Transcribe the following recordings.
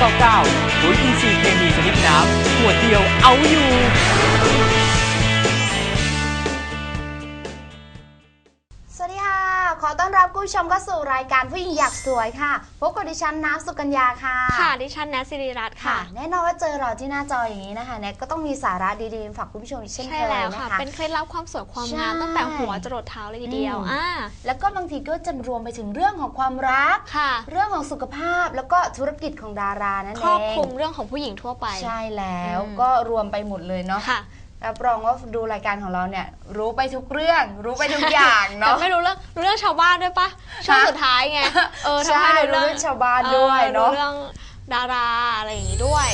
9ปุ๋ยอินทรีย์เคมีชนิดน้ำขวดเดียวเอาอยู่ ผู้ชมเข้าสู่รายการผู้หญิงอยากสวยค่ะพบกับดิฉันน้ำสุกัญญาค่ะ ค่ะ ดิฉันแนทสิริรัตน์ค่ะค่ะแน่นอนว่าเจอเราที่หน้าจออย่างนี้นะคะแนทก็ต้องมีสาระดีๆมาฝากคุณผู้ชมอีกเช่นเคใช่ยแล้วนะค่ะคะเป็นเคล็ดลับความสวยความใช่งามตั้งแต่หัวจรดเท้าเลยทีเดียวอืมอ่าแล้วก็บางทีก็จะรวมไปถึงเรื่องของความรักค่ะ เรื่องของสุขภาพแล้วก็ธุรกิจของดารานั่นคเองรอบคลุมเรื่องของผู้หญิงทั่วไป ใช่แล้วอืมก็รวมไปหมดเลยเนาะค่ะ รับรองว่าดูรายการของเราเนี่ย รู้ไปทุกเรื่อง รู้ไปทุกอย่างแต่เนาะไม่รู้เรื่องรู้เรื่องชาวบ้านด้วยปะช่วงฮะสุดท้ายไงเออใช่ทำให้รู้เรื่องชาวบ้านด้วยออเนาะรู้เรื่องดาราอะไรอย่างงี้ด้วย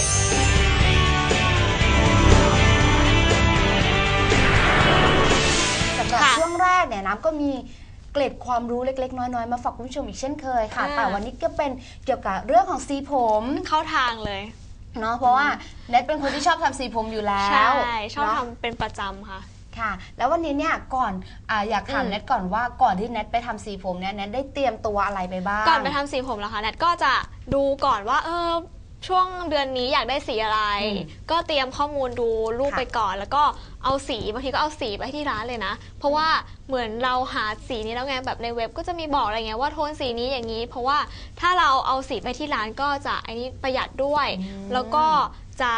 สำหรับค่ะช่วงแรกเนี่ยน้ำก็มีเกร็ดความรู้เล็กๆ น้อยๆ มาฝากคุณผู้ชมอีกเช่นเคยค่ะอ่าแต่วันนี้ก็เป็นเกี่ยวกับเรื่องของสีผม เข้าทางเลย เนาะเพราะว่าเน็ตเป็นคนที่ชอบทำสีผมอยู่แล้วใช่ชอบเนาะ ทำเป็นประจำค่ะ ค่ะ แล้ววันนี้เนี่ยก่อนอาอยากถามอืม เน็ตก่อนว่าก่อนที่เน็ตไปทำสีผมเนี่ยเน็ตได้เตรียมตัวอะไรไปบ้าง ก่อนไปทำสีผมแล้วค่ะแนทก็จะดูก่อนว่าเออ ช่วงเดือนนี้อยากได้สีอะไรอืมก็เตรียมข้อมูลดูรูปค่ะไปก่อน แล้วก็เอาสีบางทีก็เอาสีไปที่ร้านเลยนะ เพราะว่าเหมือนเราหาสีนี้แล้วไงแบบในเว็บก็จะมีบอกอะไรเงี้ยว่าโทนสีนี้อย่างนี้ เพราะว่าถ้าเราเอาสีไปที่ร้านก็จะไอ้นี้ประหยัดด้วยอืมแล้วก็ จะ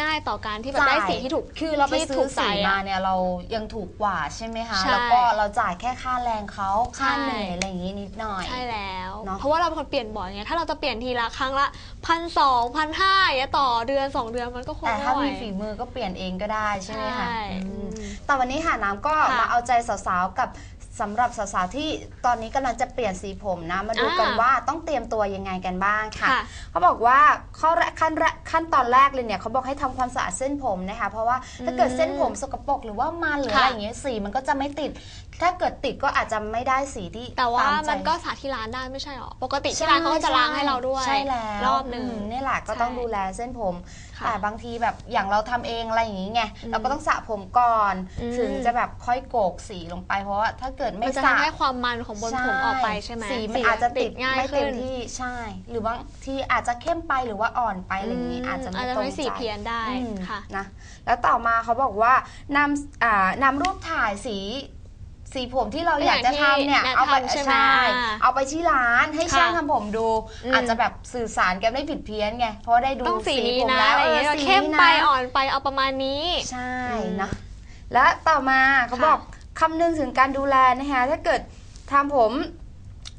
ง่ายต่อการที่แบบได้สีที่ถูกคือเราไปที่ซื้ถูอกใจสีอะมาเนี่ยเรายังถูกกว่าใช่ไหมคะใช่แล้วก็เราจ่ายแค่ค่าแรงเขาค่าใช่เหนื่อยอะไรอย่างงี้นิดหน่อยใช่แล้วเนอะเพราะว่าเราเป็นคนเปลี่ยนบ่อยไงถ้าเราจะเปลี่ยนทีละครั้งละพันสองพันห้าอย่างเงี้ยต่อเดือนสองเดือนมันก็คงแต่ไม่ถ้าไหวมีฝีมือก็เปลี่ยนเองก็ได้ใช่ไหมคะใช่อืมอืมแต่วันนี้ค่ะน้ำก็ค่ะมาเอาใจสาวๆกับ สำหรับสาวๆที่ตอนนี้กำลังจะเปลี่ยนสีผมนะ มาดูกันอ่าว่าต้องเตรียมตัวยังไงกันบ้างค่ะ ค่ะเขาบอกว่าข้อแรกขั้นแรกขั้นตอนแรกเลยเนี่ยเขาบอกให้ทำความสะอาดเส้นผมนะคะ เพราะว่าถ้าเกิดเส้นผมสกปรกหรือว่ามันหรือค่ะอะไรอย่างเงี้ยสีมันก็จะไม่ติดถ้าเกิดติดก็อาจจะไม่ได้สีที่แต่ว่าตใจมันก็สาธิตร้านได้ไม่ใช่หรอ ปกติที่ร้านเขาก็จะล้างให้เราด้วย ใช่แล้วรอบหนึ่ง มนี่แหละก็ต้องใช่ดูแลเส้นผม ค่ะแต่บางทีแบบอย่างเราทำเองอะไรอย่างงี้ไงอืมเราก็ต้องสระผมก่อน อืม ถึงจะแบบค่อยโกกสีลงไปเพราะว่าถ้าเกิดไม่มันจะสระทำให้ความมันของบนผมออกไปใช่ไหมสีมันอาจจะติดง่ายไม่เต็ขึ้มนที่ใช่ หรือบางทีอาจจะเข้มไปหรือว่าอ่อนไปอะไรอย่างงี้อาจจะไม่อาจจะตรงไม่สีใจเพี้ยนได้อืมค่ะ นะแล้วต่อมาเขาบอกว่านำอ่านำรูปถ่ายสี สีผมที่เราอยากจะทำเนี่ยอย่างที่เอาไปแนะนำใช่ไหมใช่อ่าเอาไปที่ร้านให้ค่ะช่างทำผมดูอืมอาจจะแบบสื่อสารกันไม่ผิดเพี้ยนไง เพราะได้ดูต้องสีนี้ผมนะแล้วอะไรอย่างเงี้ยออสีเข้มนี้ไปนะอ่อนไปเอาประมาณนี้ ใช่อืมนะและต่อมาเขาค่ะบอกคำนึงถึงการดูแลนะคะถ้าเกิดทำผม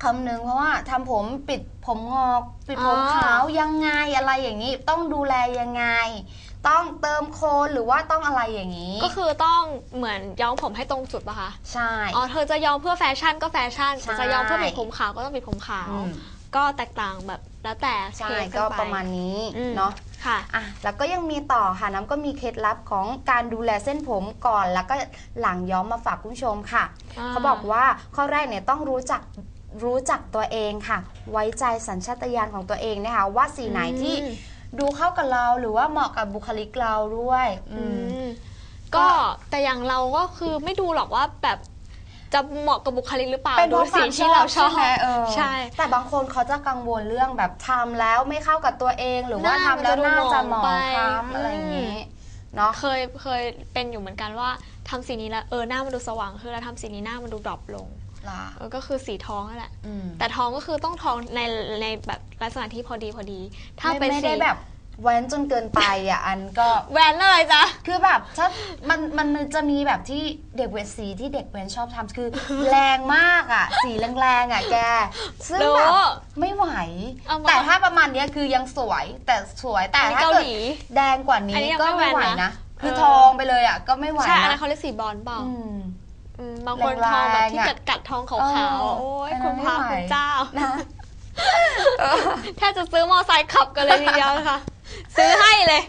คำนึงเพราะว่าทำผมปิดผมงอก ปิดผมขาวยังไงอะไรอย่างนี้ ต้องดูแลยังไง ต้องเติมโคนหรือว่าต้องอะไรอย่างนี้ ก็คือต้องเหมือนย้อมผมให้ตรงจุดปะคะ ใช่ อ๋อ เธอจะย้อมเพื่อแฟชั่นก็แฟชั่น ใช่แต่จะย้อมเพื่อปิดผมขาวก็ต้องปิดผมขาว อืมก็แตกต่างแบบแล้วแต่ใช่เคสก็นไประมาณนี้อืมเนาะค่ะ อะแล้วก็ยังมีต่อค่ะน้ำก็มีเคล็ดลับของการดูแลเส้นผมก่อนแล้วก็หลังย้อมมาฝากคุณผู้ชมค่ะอ่าเขาบอกว่าข้อแรกเนี่ยต้องรู้จักรู้จักตัวเองค่ะ ไว้ใจสัญชาตญาณของตัวเองนะคะว่าสีไหนที่อืม ดูเข้ากับเราหรือว่าเหมาะกับบุคลิกเราด้วยอืมอืม ก็แต่อย่างเราก็คือไม่ดูหรอกว่าแบบจะเหมาะกับบุคลิกหรือเปล่าเป็นเพดูราะคสีวามชที่อเราบชอบใช่ไหมเออใช่ แต่บางคนเขาจะกังวลเรื่องแบบทำแล้วไม่เข้ากับตัวเองหรือว่าหน้าทำแล้วมันน่าจะจะดูหมองหมองไป คล้ำอะไรอย่างนี้เนาะ เคยเคยเป็นอยู่เหมือนกันว่าทำสีนี้แล้วเออหน้ามันดูสว่างขึ้นแล้วทำสีนี้หน้ามันดูดรอปลงล่ะเออก็คือสีทองนั่นแหละ อืมแต่ทองก็คือต้องทองในในแบบลักษณะที่พอดีพอดี ถ้าไม่เป็นไม่สี ได้แบบ แว้นจนเกินไปอะอันก็แหวนเลยจ้ะ คือแบบถ้ามันมันมันจะมีแบบที่เด็กเวทสีที่เด็กเวนชอบทำคือแรงมากอะ สีแรงๆอะแก ซึ่งรู้แบบไม่ไหว เอามาแต่ถ้าประมาณเนี้ยคือยังสวยแต่สวยแต่อันนี้ถ้าเกาเกิดหลีแดงกว่าอันนี้นี้ยังก็ไม่ไม่ไหวแว้นนะนะคือเออ ทองไปเลยอะก็ไม่ไหวใช่อันนั้นะนเขาเรียกสีบอลเปล่าอืม อืมบางคนแรงๆทองแบบที่อะกัดกัดทองขาวเออๆโอ้ยอันนั้คุนณไม่พระไหว คุณเจ้านะ แทบจะซื้อมอไซค์ขับกันเลยทีเดียวค่ะ ซื้อให้เลย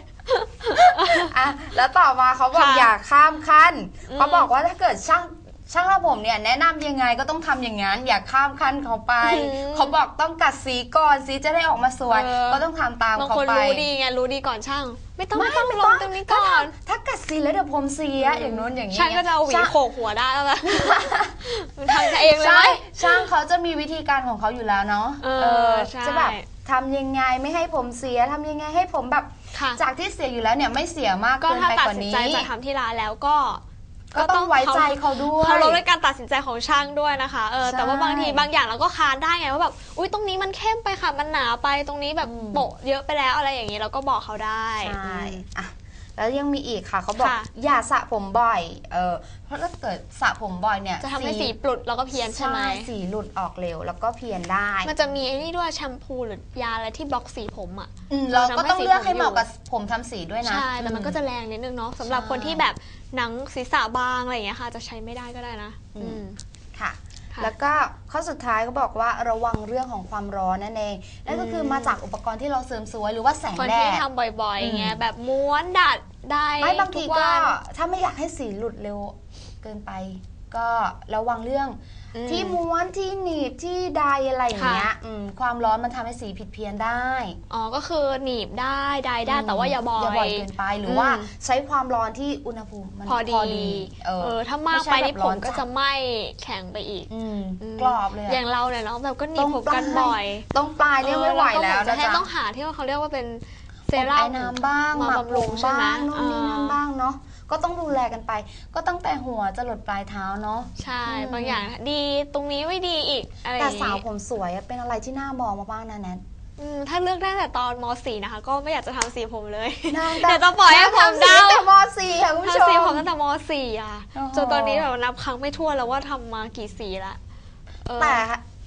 อะแล้วต่อมาเขาบอกค่ะ อย่าข้ามขั้นอืมเขาบอกว่าถ้าเกิดช่างช่างทำผมเนี่ยแนะนำยังไงก็ต้องทำอย่างนั้นอย่าข้ามขั้นเขาไปเขาบอกต้องกัดสีก่อนสีจะได้ออกมาสวย เออ ก็ต้องทำตามบางเขาคนไปรู้ดีไงรู้ดีก่อนช่าง ไม่ต้องไม่ไม่ต้องไม่ลต้องงตรงนี้ถ้าก่อนทำถ้ากัดสีแล้วเดี๋ยวผมเสียอย่างนู้นอย่างนี้ช่างก็จะเอาหวีช่างโขกหัวได้แล้วนะมันทำเองเลยใช่ไหมช่างเขาจะมีวิธีการของเขาอยู่แล้วเนาะเออใช่ จะแบบ ทำยังไงไม่ให้ผมเสียทำยังไงให้ผมแบบค่ะ จากที่เสียอยู่แล้วเนี่ยไม่เสียมากก็เกินถ้าไปตัดกว่าสินนี้ ใจจะทำที่ร้านแล้วก็ก็ต้องไว้ใจเขาด้วย เคารพในการตัดสินใจของช่างด้วยนะคะเออใช่แต่ว่าบางทีบางอย่างเราก็ค้านได้ไงว่าแบบอุ้ยตรงนี้มันเข้มไปค่ะมันหนาไปตรงนี้แบบอืมโปะเยอะไปแล้วอะไรอย่างนี้เราก็บอกเขาได้ ใช่อืมอะ แล้วยังมีอีกค่ะเขาบอกค่ะ อย่าสระผมบ่อยเออเพราะถ้าเกิดสระผมบ่อยเนี่ยจะทำให้สีปลุดแล้วก็เพี้ยนใช่ไหม สีหลุดออกเร็วแล้วก็เพี้ยนได้มันจะมีไอ้นี่ด้วยแชมพูหรือยาอะไรที่บล็อกสีผมอะ อืมเราก็ต้องทำให้สีเลือกให้ผมเหมาะอยู่กับผมทำสีด้วยนะ ใช่ แต่มันก็จะแรงนิดนึงเนาะสำหรับใช่คนที่แบบหนังศีรษะบางอะไรอย่างเงี้ยค่ะ จะใช้ไม่ได้ก็ได้นะอืม อืม ค่ะค่ะ แล้วก็ข้อสุดท้ายก็บอกว่าระวังเรื่องของความร้อนนั่นเอง นั่นก็คือมมาจากอุปกรณ์ที่เราเสริมสวยหรือว่าแสงคนแดที่ด ทำบ่อยๆอย่างเงี้ยอืมแบบม้วนดัดได้ไม่บางทีทุก็วัน ถ้าไม่อยากให้สีหลุดเร็วเกินไป ก็ระวังเรื่องอืมที่ม้วนที่หนีบที่ใดอะไรอย่างเงี้ยค่ะอืมความร้อนมันทำให้สีผิดเพี้ยนได้ อ๋อก็คือหนีบได้ได้ได้แต่ว่าอย่าบ่อย อย่าบ่อยเกินไปหรืออมว่าใช้ความร้อนที่อุณหภูมิมันพอดีเออเออถ้ามากไม่ใช่ไปแบบนี่ผร้อมนก็จัดจะไหม้แข็งไปอีกอืมอืมกรอบเลยอะอย่างเราเนี่ยเนาะแบบก็หนีตบรงผมกันปลายบ่อยตรงปลายเนี่ยไม่ไหวแล้วเออนะก็จะจ๊ะต้องหาที่ว่าเขาเรียกว่าเป็นเซอบรั่ไอ้มน้ำบ้างมาหมักบำรุงใช่ไหมบ้างนู่นนี่นั่นเออบ้างเนาะ ก็ต้องดูแลกันไป ก็ตั้งแต่หัวจะหลดปลายเท้าเนาะ ใช่ อืม บางอย่างดีตรงนี้ไม่ดีอีกอะไรอแต่ย่างสาวงี้ผมสวยอะเป็นอะไรที่น่ามองมาบ้างนะแนท อืมถ้าเลือกได้แต่ตอนม .4 นะคะ ก็ไม่อยากจะทำสีผมเลย นางเดี๋ยวจะปล่อยให้ผมนางทำสีเดาแต่มสี่ค่ะคุณผู้ชทำสีผมม ตั้งแต่ม .4 อะโอ้โห จนตอนนี้แบบนับครั้งไม่ทั่วนแล้วว่าทำมากี่สีละเออแต่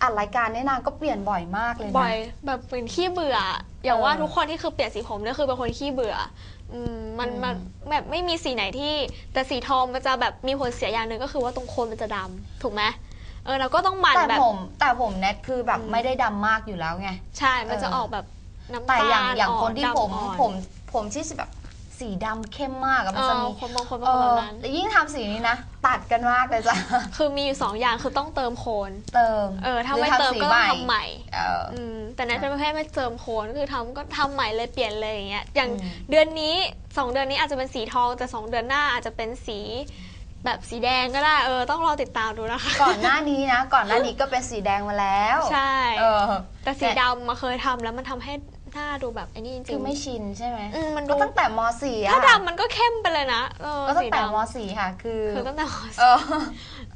อัดรายการเนี่ยนางก็เปลี่ยนบ่อยมากเลยนะ บ่อยแบบเป็นขี้เบื่อ อย่างเออว่าทุกคนที่คือเปลี่ยนสีผมเนี่ยคือเป็นคนขี้เบื่อ อืมมันอืมมันแบบไม่มีสีไหนที่แต่สีทองมันจะแบบมีผลเสียอย่างหนึ่งก็คือว่าตรงโคนมันจะดำถูกไหมเออเราก็ต้องหมั่นแต่แบบ ผมแต่ผมแนทคือแบบอืม ไม่ได้ดำมากอยู่แล้วไง ใช่มันจะเออ ออกแบบน้ำแต่ตาลอย่างอย่างอ่คนที่ดำผมอ่อน ผมผมที่แบบ สีดำเข้มมากอะมันเอจะอมีคนบางคนเป็นเอคนแบอบนั้นแล้วยิ่งทำสีนี้นะ ตัดกันมากเลยจ้ะ คือมีอยู่สองอย่างคือต้องเติมโคนเติมเออถ้าหรือไม่เติมสีก็ต้องทำใหม่ เออ อืมแต่นั้นเป็นประเภทไม่เติมโคนก็คือทำก็ทำใหม่เลยเปลี่ยนเลยอย่างเงี้ยอย่างอืม เดือนนี้สองเดือนนี้อาจจะเป็นสีทองแต่สองเดือนหน้าอาจจะเป็นสี แบบสีแดงก็ได้เออต้องรอติดตามดูนะคะก่อนหน้านี้นะ ก่อนหน้านี้ก็เป็นสีแดงมาแล้วใช่ เออ แต่สีดำมาเคยทำแล้วมันทำให้ หน้าดูแบบไอ้นี่จริคืงอไม่ชินใช่ไหมๆอืมมันก็ดูตั้งแต่มสี่อะถ้าดำมันก็เข้มไปเลยนะเออก็ตั้สีงแต่ดำมสี่ค่ะ คือคือตั้งแต่มเออ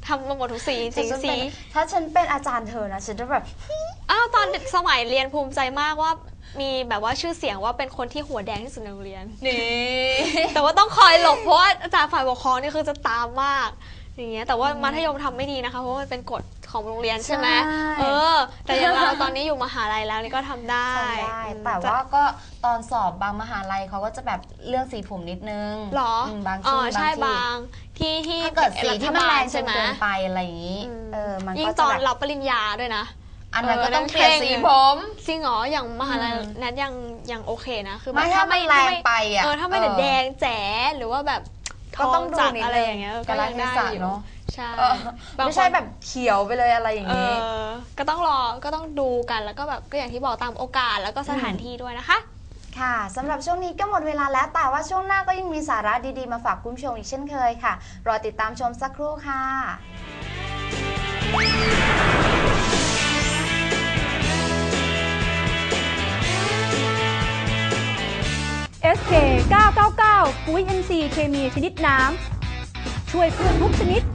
ทำมาหมดทุกสีจริงถ้าฉันๆสีเป็นถ้าฉันเป็นอาจารย์เธอนะฉันจะแบบอ้าวตอนสมัยเรียนภูมิใจมากว่ามีแบบว่าชื่อเสียงว่าเป็นคนที่หัวแดงที่สุดในโรงเรียน นี่ แต่ว่าต้องคอยหลบเพราะว่าอาจารย์ฝ่ายปกครองนี่คือจะตามมาก อย่างเงี้ย แต่ว่ามัธยมทำไม่ดีนะคะ เพราะว่ามันเป็นกฎ ของโรงเรียนใช่ไหมใช่ เออ แต่อย่างเราตอนนี้อยู่มหาลัยแล้วนี่ก็ทำได้ทำได้อืมแต่ว่าก็ตอนสอบบางมหาลัยเขาก็จะแบบเรื่องสีผมนิดนึงหรอมบางอ๋ที่อใช่บางบางที่ที่ที่ถ้าเกิดสีที่มันแรงจใช่นไหมเกินไปอะไรอย่างนี้อืมเออมันยิ่งก็ตจะอนแบบรับปริญญาด้วยนะ อันนั้นเออก็ต้องนั่นเปลี่ยนเคร่งสีเลยผม จริงเหรออย่างมหาลัยอืม นั้นยังยังโอเคนะ คือแบบไม่ถ้ามันแรงไปอะเออถ้าไม่ได้แดงแจ๋หรือว่าแบบทก็อต้องงดูจัดนิดอะไรนึงอย่างเงี้ยเออก็กาลยังได้เทศะอยู่ เนอะ ใช่เออางไม่ใช่คนแบบเขียวไปเลยอะไรอย่างเอนี้ อก็ต้องรอก็ต้องดูกันแล้วก็แบบก็อย่างที่บอกตามโอกาสแล้วก็สถานอืมที่ด้วยนะคะ ค่ะสำหรับช่วงนี้ก็หมดเวลาแล้วแต่ว่าช่วงหน้าก็ยังมีสาระดีๆ มาฝากคุณผู้ชมอีกเช่นเคยค่ะ รอติดตามชมสักครู่ค่ะ SK 999 ปุ๋ย NC เคมีชนิดน้ำ ช่วยพืชทุกชนิดเ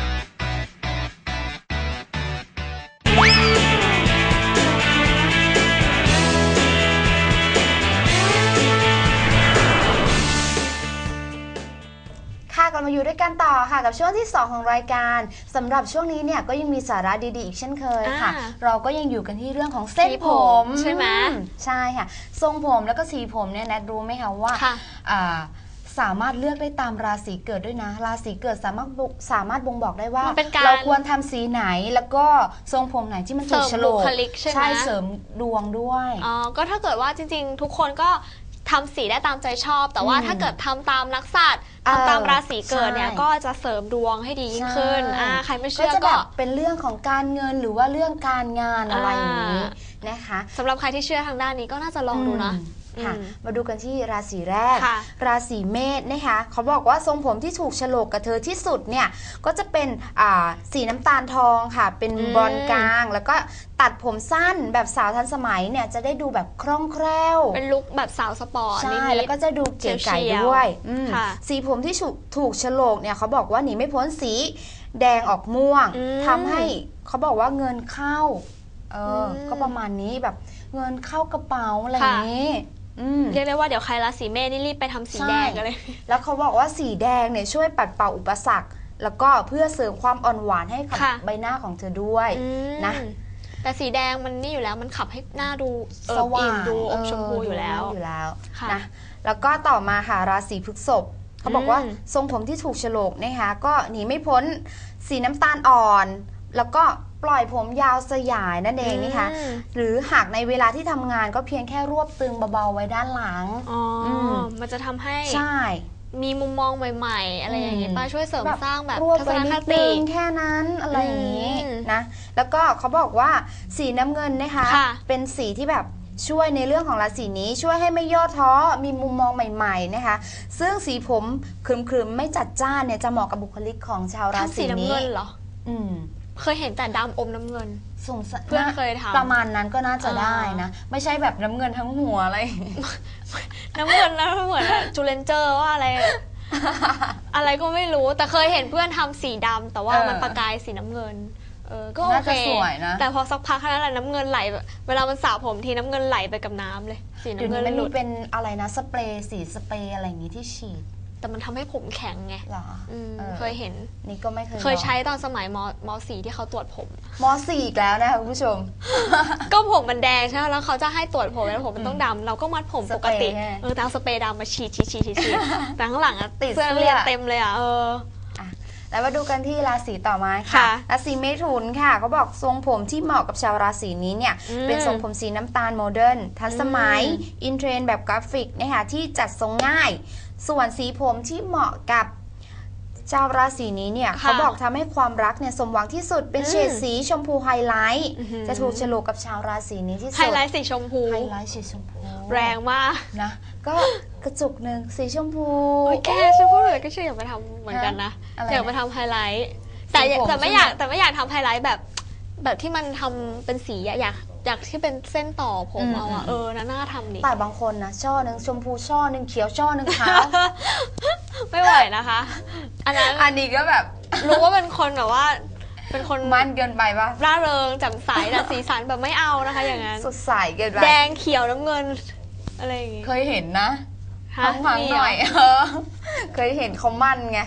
มาอยู่ด้วยกันต่อค่ะกับช่วงที่ 2 ของรายการสำหรับช่วงนี้เนี่ยก็ยังมีสาระดีๆอีกเช่นเคยค่ะอ่าเราก็ยังอยู่กันที่เรื่องของเส้นสีผผมมใช่ไหมอืใช่ค่ะ ทรงผมแล้วก็สีผมเนี่ยแนทรู้ไหมคะว่าค่ะอ่าสามารถเลือกได้ตามราศีเกิดด้วยนะ ราศีเกิดสามารถบ่งสามารถบ่งบอกได้ว่ามันเป็นการเราควรทำสีไหนแล้วก็ทรงผมไหนที่มันถูกเสริโฉมลบุกคลิกใช่ไหมเสริมดวงด้วยอ๋อก็ถ้าเกิดว่าจริง ๆ ทุกคนก็ ทำสีได้ตามใจชอบ แต่ว่าอืมถ้าเกิดทำตามนักสัตว์เออทำตามราศีเกิดเนี่ยใช่ ก็จะเสริมดวงให้ดียิ่งขึ้นใช่อ่าใครไม่ก็เชื่อจะแบก็ บเป็นเรื่องของการเงินหรือว่าเรื่องการงานอะไรอย่างนี้นะคะ สำหรับใครที่เชื่อทางด้านนี้ก็น่าจะลองดูนะ อืม ค่ะอืมมาดูกันที่ราศีแรกค่ะราศีเมษนะคะเขาบอกว่าทรงผมที่ถูกโฉลกกับเธอที่สุดเนี่ยก็จะเป็นอ่าสีน้ำตาลทองค่ะ เป็นอืมบอลกลาง แล้วก็ตัดผมสั้นแบบสาวทันสมัยเนี่ยจะได้ดูแบบคล่องแคล่ว เป็นลุคแบบสาวสปอร์ตใช่นิดแล้วก็จะดูเก๋ไก่เฉียวๆด้วยอืมค่ะสีผมที่ถูกถูกโฉลกเนี่ยเขาบอกว่าหนีไม่พ้นสีแดงออกม่วงอืมทำให้เขาบอกว่าเงินเข้าเอออมก็ประมาณนี้แบบเงินเข้ากระเป๋าอะไรอย่างนี้ อืม เรียกได้ว่าเดี๋ยวใครราศีเมษนี่รีบไปทำสีใช่แดงกันเลย แล้วเขาบอกว่าสีแดงเนี่ยช่วยปัดเป่าอุปสรรค แล้วก็เพื่อเสริมความอ่อนหวานให้กับค่ะ ใบหน้าของเธอด้วยอืมนะแต่สีแดงมันนี่อยู่แล้วมันขับให้หน้าดูเอิสบว่าอิ่มงดูอมเชมพูอยู่แล้วอยู่แล้วค่ะนะแล้วก็ต่อมาค่ะราศีพฤษภเขาบอกว่าอืม ทรงผมที่ถูกโฉลกนะคะก็หนีไม่พ้นสีน้ำตาลอ่อน แล้วก็ ปล่อยผมยาวสยายนั่นเองนี่คะอืมหรือหากในเวลาที่ทำงานก็เพียงแค่รวบตึงเบาๆไว้ด้านหลังอ๋ออมมันจะทำให้ใช่มีมุมมองใหม่ๆ อะไรอย่างงี้อืมป้าช่วยเสริมสร้างแบบรวบทัศไปนนิคดตินึงแค่นั้นอะไรอย่างนี้อืมนะแล้วก็เขาบอกว่าสีน้ำเงินนะคะค่ะเป็นสีที่แบบช่วยในเรื่องของราศีนี้ช่วยให้ไม่ย่อท้อมีมุมมองใหม่ๆนะคะ ซึ่งสีผมครึมๆไม่จัดจ้านเนี่ยจะเหมาะกับบุคลิกของชาวราทำสีศีน้ำนี้เงินเหรอ อืม เคยเห็นแต่ดำอมน้ำเงิน สงสัยเพื่อนเคยทำ ประมาณนั้นก็น่าจะอ่าได้นะ ไม่ใช่แบบน้ำเงินทั้งหัวอะไร น้ำเงินนะเหมือนจูเลนเจอร์ว่าอะไร อะไรก็ไม่รู้แต่เคยเห็นเพื่อนทำสีดำแต่ว่าเออมันประกายสีน้ำเงินเออก็โอน่าเคจะสวยนะแต่พอสักพักเท่านั้นแหละน้ำเงินไหลแบบเวลามันสระผมทีน้ำเงินไหลไปกับน้ำเลย สีเดี๋ยน้ำวเงินี้นมันหลุมีดเป็นอะไรนะสเปรย์สีสเปรย์อะไรอย่างนี้ที่ฉีด แต่มันทำให้ผมแข็งไงเหรออืมออเคยเห็น นี่ก็ไม่เคยเคยลองใช้ตอนสมัยมมสี่ที่เขาตรวจผม มสี่อีกแล้วนะคะคุณผู้ชม ก็ผมมันแดงใช่ไหมแล้วเขาจะให้ตรวจผมแล้วผมมันต้องดำเราก็มัดผมปกติสเปรย์ใช่ไหมเออแต่เอาสเปรย์ดำมาฉีดฉีดฉีดฉีดฉีดแต่ข้างหลังอะติดเสื้อนักเสื้อเรียนเต็มเลยอะเออ แล้วมาดูกันที่ราศีต่อมาค่ะ ค่ะราศีเมถุนค่ะเขาบอกทรงผมที่เหมาะกับชาวราศีนี้เนี่ย อืมเป็นทรงผมสีน้ำตาลโมเดิร์นทันสมัย อืม อินเทรนด์แบบกราฟิกนะคะที่จัดทรงง่าย ส่วนสีผมที่เหมาะกับชาวราศีนี้เนี่ยค่ะเขาบอกทำให้ความรักเนี่ยสมหวังที่สุดเป็นอืมเฉดสีชมพูไฮไลท์อื้อหือจะถูกโฉลกกับชาวราศีนี้ที่สุดไฮไลท์สีชมพูไฮไลท์สีชมพูแรงมากนะก็กระจุกหนึ่งสีชมพูโอ้ยแกฉันพูดเลยก็เชื่ออยากไปทำเหมือนกันนะอะไรนะอยากไปทำไฮไลท์แต่สีผมแต่ไม่ใช่ไหมอยากแต่ไม่อยากทำไฮไลท์แบบ แบบที่มันทำเป็นสีอะอยาก อยากที่เป็นเส้นต่อผมเอาอะเออน่าน่าทำดิแต่บางคนนะช่อหนึ่งชมพูช่อหนึ่งเขียวช่อหนึ่งขาวไม่ไหวนะคะ อันนั้นอันนี้ก็แบบรู้ว่าเป็นคนแบบว่า เป็นคนมันเกินไปปะร่าเริงแจ่มใสแต่สีสันแบบไม่เอานะคะ อย่างนั้นสดใสเกินไปแดงเขียวน้ำเงินอะไรอย่างงี้เคยเห็นนะฮะพังๆมีหเรน่อยเออเคยเห็นเขามั่นไง